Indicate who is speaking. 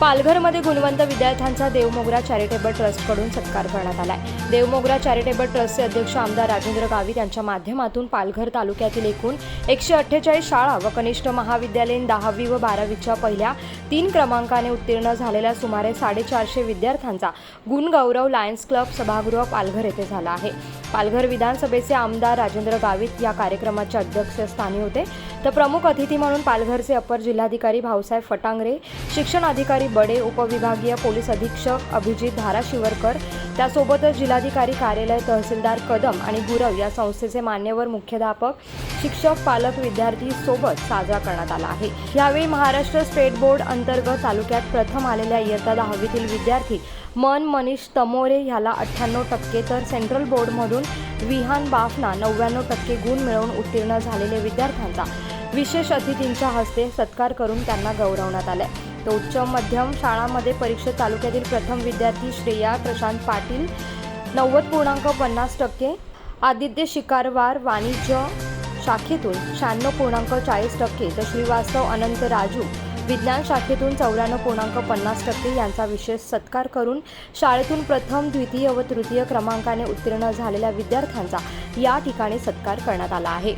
Speaker 1: पालघरमध्ये गुणवंत विद्यार्थ्यांचा देवमोगरा चॅरिटेबल ट्रस्टकडून सत्कार करण्यात आलाय. देवमोगरा चॅरिटेबल ट्रस्टचे अध्यक्ष आमदार राजेंद्र गावित यांच्या माध्यमातून पालघर तालुक्यातील एकूण एकशे अठ्ठेचाळीस शाळा व कनिष्ठ महाविद्यालयीन दहावी व बारावीच्या पहिल्या तीन क्रमांकाने उत्तीर्ण झालेल्या सुमारे साडेचारशे विद्यार्थ्यांचा गुणगौरव लायन्स क्लब सभागृह पालघर येथे झाला आहे. पालघर विधानसभेचे आमदार राजेंद्र गावित या कार्यक्रमाच्या अध्यक्षस्थानी होते. तर प्रमुख अतिथी म्हणून पालघरचे अपर जिल्हाधिकारी भाऊसाहेब फटांगरे शिक्षण अधिकारी बडे उपविभागीय पोलीस अधीक्षक अभिजित धाराशिवरकर त्यासोबतच जिल्हाधिकारी कार्यालय तहसीलदार कदम आणि गुरव या संस्थेचे मान्यवर मुख्याध्यापक शिक्षक पालक विद्यार्थी सोबत साजरा करण्यात आला आहे. यावेळी महाराष्ट्र स्टेट बोर्ड अंतर्गत तालुक्यात प्रथम आलेल्या इयत्ता दहावीतील विद्यार्थी मन मनीष तमोरे ह्याला अठ्ठ्याण्णव टक्के तर सेंट्रल बोर्डमधून विहान बाफना नव्याण्णव टक्के गुण मिळवून उत्तीर्ण झालेले विद्यार्थ्यांचा विशेष अतिथींच्या हस्ते सत्कार करून त्यांना गौरवण्यात आले तर उच्च मध्यम शाळांमध्ये परीक्षेत तालुक्यातील प्रथम विद्यार्थी श्रेया प्रशांत पाटील नव्वद पूर्णांक पन्नास टक्के आदित्य शिकारवार वाणिज्य शाखेतून शहाण्णव पूर्णांक चाळीस टक्के तर श्रीवास्तव अनंत राजू विज्ञान शाखेतून चौऱ्याण्णव पूर्णांक पन्नास टक्के यांचा विशेष सत्कार करून शाळेतून प्रथम द्वितीय व तृतीय क्रमांकाने उत्तीर्ण झालेल्या विद्यार्थ्यांचा या ठिकाणी सत्कार करण्यात आला आहे.